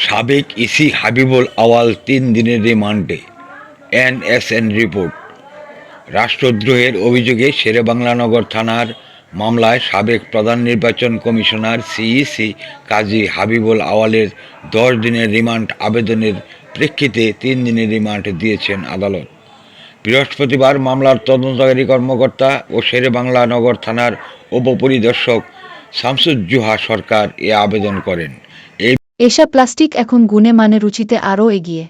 সাবেক ইসি হাবিবুল আওয়াল তিন দিনের রিমান্ডে এনএসএন রিপোর্ট। রাষ্ট্রদ্রোহের অভিযোগে শেরেবাংলানগর থানার মামলায় সাবেক প্রধান নির্বাচন কমিশনার সিইসি কাজী হাবিবুল আওয়ালের দশ দিনের রিমান্ড আবেদনের প্রেক্ষিতে তিন দিনের রিমান্ড দিয়েছেন আদালত। বৃহস্পতিবার মামলার তদন্তকারী কর্মকর্তা ও শেরেবাংলা নগর থানার উপপরিদর্শক শামসুজ্জোহা সরকার এ আবেদন করেন। এসা প্লাস্টিক এখন গুণে মানে রুচিতে আরও এগিয়ে।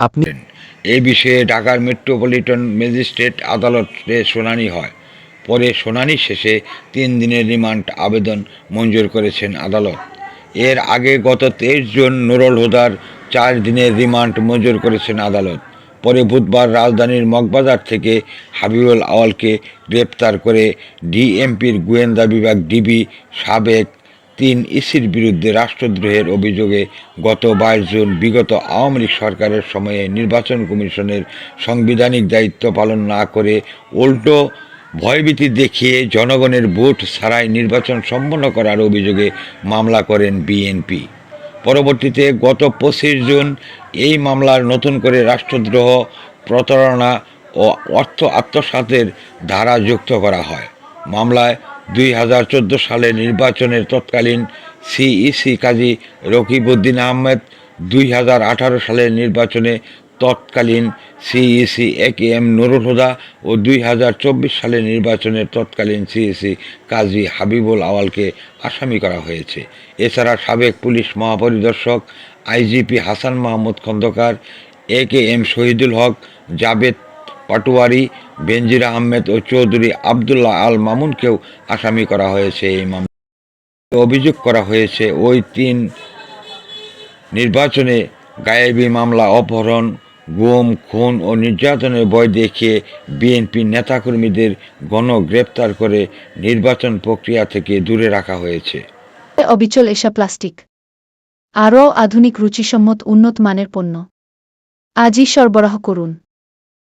আপনি এ বিষয়ে ঢাকার মেট্রোপলিটন ম্যাজিস্ট্রেট আদালতে শুনানি হয়। পরে শুনানি শেষে তিন দিনের রিমান্ড আবেদন মঞ্জুর করেছেন আদালত। এর আগে গত তেইশ জুন নুরুল হুদার চার দিনের রিমান্ড মঞ্জুর করেছেন আদালত। পরে বুধবার রাজধানীর মগবাজার থেকে হাবিবুল আওয়ালকে গ্রেপ্তার করে ডিএমপির গোয়েন্দা বিভাগ ডিবি সাবেক তিন ইসির বিরুদ্ধে রাষ্ট্রদ্রোহের অভিযোগে গত বাইশ জুন বিগত আওয়ামী লীগ সরকারের সময়ে নির্বাচন কমিশনের সাংবিধানিক দায়িত্ব পালন না করে উল্টো ভয়ভীতি দেখিয়ে জনগণের ভোট ছাড়াই নির্বাচন সম্পন্ন করার অভিযোগে মামলা করেন বিএনপি। পরবর্তীতে গত পঁচিশ জুন এই মামলার নতুন করে রাষ্ট্রদ্রোহ, প্রতারণা ও অর্থ আত্মসাতের ধারা যুক্ত করা হয়। মামলায় দুই হাজার চোদ্দ সালে নির্বাচনের তৎকালীন সিইসি কাজী রকিবউদ্দিন আহমেদ দুই হাজার আঠারো সালের নির্বাচনে তৎকালীন CEC A K M Nurul Huda ও দুই হাজার চব্বিশ সালের নির্বাচনের তৎকালীন সিইসি কাজী হাবিবুল আওয়ালকে আসামি করা হয়েছে। এছাড়া সাবেক police মহাপরিদর্শক IGP Hasan Mahmud Khandaker, A K M Shahidul Haque, Jabed Patwari Benazir Ahmed ও চৌধুরী আবদুল্লাহ আল মামুনকেও আসামি করা হয়েছে এই মামলা অভিযোগ করা হয়েছে, ওই তিন নির্বাচনে গায়েবী মামলা, অপহরণ, গুম, খুন ও নির্যাতনের ভয় দেখিয়ে বিএনপি নেতাকর্মীদের গণগ্রেপ্তার করে নির্বাচন প্রক্রিয়া থেকে দূরে রাখা হয়েছে। অবিচল এসা প্লাস্টিক। আরও আধুনিক রুচিসম্মত উন্নত মানের পণ্য। আজই সরবরাহ করুন।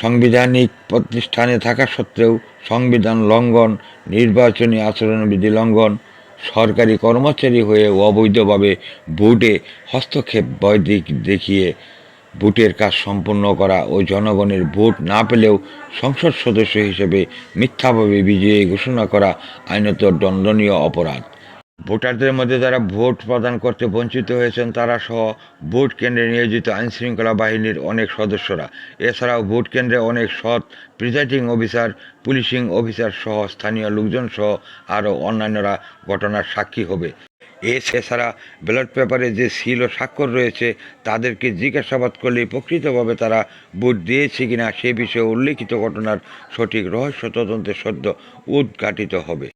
সাংবিধানিক প্রতিষ্ঠানে থাকা সত্ত্বেও সংবিধান লঙ্ঘন, নির্বাচনী আচরণবিধি লঙ্ঘন, সরকারি কর্মচারী হয়ে অবৈধভাবে ভোটে হস্তক্ষেপ দিক- দেখিয়ে ভোটের কাজ সম্পন্ন করা ও জনগণের ভোট না পেলেও সংসদ সদস্য হিসেবে মিথ্যাভাবে বিজয়ী ঘোষণা করা আইনত দণ্ডনীয় অপরাধ। ভোটারদের মধ্যে যারা ভোট প্রদান করতে বঞ্চিত হয়েছেন, তারা সহ ভোট কেন্দ্রে নিয়োজিত আইনশৃঙ্খলা বাহিনীর অনেক সদস্যরা। এছাড়াও ভোট কেন্দ্রে অনেক সৎ প্রিজাইডিং অফিসার, পুলিশিং অফিসার সহ স্থানীয় লোকজন সহ আরও অন্যান্যরা ঘটনার সাক্ষী হবে। এছাড়া ব্যালট পেপারে যে সিল ও স্বাক্ষর রয়েছে, তাদেরকে জিজ্ঞাসাবাদ করলে প্রকৃতভাবে তারা ভোট দিয়েছে কিনা সে বিষয়ে উল্লেখিত ঘটনার সঠিক রহস্য তদন্তের সদ্য উদ্ঘাটিত হবে।